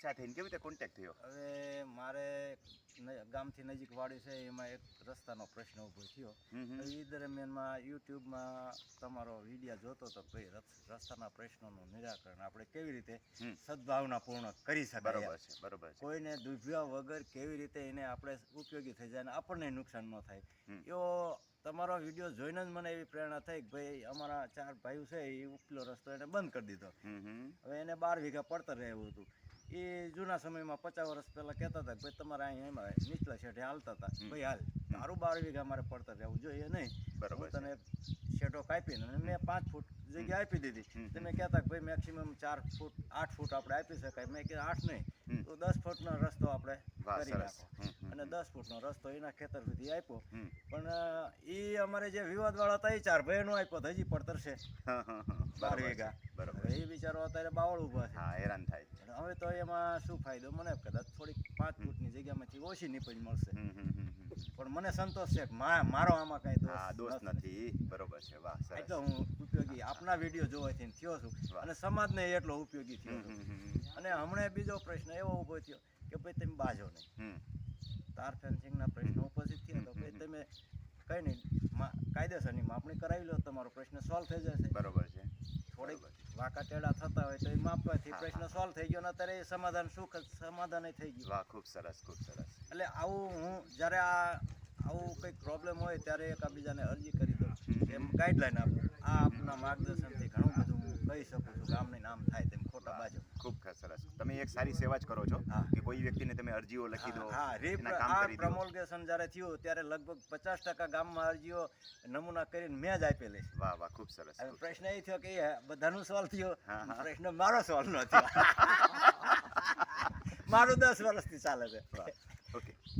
ઈચ્છા થઈને કેવી રીતે કોન્ટેક્ટ થયો? હવે મારે ગામથી નજીક વાડી છે એમાં એક રસ્તાનો પ્રશ્ન ઊભો થયો. એ દરમિયાનમાં યુટ્યુબમાં તમારો વીડિયો જોતો હતો ભાઈ રસ્તાના પ્રશ્નોનું નિરાકરણ આપણે કેવી રીતે સદભાવના પૂર્ણ કરી શકાય બરોબર છે બરોબર છે. કોઈને દુભ્યા વગર કેવી રીતે એને આપણે ઉપયોગી થઈ જાય અને આપણને નુકસાન ન થાય. એવો તમારો વીડિયો જોઈને જ મને એવી પ્રેરણા થઈ કે ભાઈ અમારા ચાર ભાઈઓ છે એ ઉપલો રસ્તો એને બંધ કરી દીધો. હવે એને બાર વીઘા પડતર રહેવું હતું. એ જૂના સમયમાં પચાસ વર્ષ પહેલાં કહેતા હતા ભાઈ તમારે અહીંયા એમાં નીચલા શેઠે હાલતા હતા. ભાઈ હાલ મારું બાર વીઘા મારે પડતર રહેવું જોઈએ નહીં. બરાબર તને શેઠો કાપીને અને મેં પાંચ ફૂટ જગ્યા આપી દીધી. તમે કહેતા કે ભાઈ મેક્સિમમ ચાર ફૂટ આઠ ફૂટ આપણે આપી શકાય. મેં કીધું આઠ નહીં. તો દસ ફૂટનો રસ્તો આપણે કરી નાખો. અને દસ ફૂટનો રસ્તો એના ખેતર સુધી આપ્યો. પણ એ અમારે જે વિવાદવાળા હતા એ ચાર ભાઈનો આપ્યો હજી પડતર છે. બાર વીઘા. બરાબર એ બિચારો અત્યારે બાવળ ઊભા છે. હવે તો એમાં શું ફાયદો? મને કદાચ થોડીક પાંચ ફૂટની જગ્યામાંથી ઓછી નીપજ મળશે. પણ મને સંતોષ છે મારો આમાં કઈ દોષ નથી. બરોબર છે. વાહ એટલે હું ઉપયોગી આપના વીડિયો જોવાથી થયો છું. અને સમાજને એટલો ઉપયોગી થયો છું. અને હમણાં બીજો પ્રશ્ન એવો ઊભો થયો કે ભાઈ તમે બાજો નહીં. તાર ફેન્સિંગના પ્રશ્નો ઉપસ્થિત થયા તો ભાઈ તમે કઈ નહીં મા- કાયદેસરની માપણી કરાવી લો તમારો પ્રશ્ન સોલ્વ થઈ જશે. બરોબર છે. વાંકા ટેડા થતા હોય તો એ માપવાથી પ્રશ્ન સોલ્વ થઈ ગયો અત્યારે એ સમાધાન સુખ સમાધાન થઈ ગયું. વાહ ખૂબ સરસ ખૂબ સરસ. એટલે આવું હું જ્યારે આ આવું કંઈક પ્રોબ્લેમ હોય ત્યારે એકબીજાને અરજી કરી દઉં. એમ ગાઈડલાઈન આપું. આ આપના માર્ગદર્શનથી ઘણું બધું હું કહી શકું છું ગામની નામ થાય તેમ ખૂબ સરસ. તમે એક સારી સેવા જ કરો છો કે કોઈ વ્યક્તિને તમે અરજીઓ લખી દો આ પ્રમોલગેશન જ્યારે થયું ત્યારે લગભગ પચાસ ટકા ગામમાં અરજીઓ નમૂના કરીને મેં જ આપેલી છે. વાહ વાહ ખૂબ સરસ પ્રશ્ન એ થયો કે બધાનો સવાલ થયો. પ્રશ્ન મારો સવાલ ન થયો. મારું દસ વર્ષથી ચાલે છે. વાહ.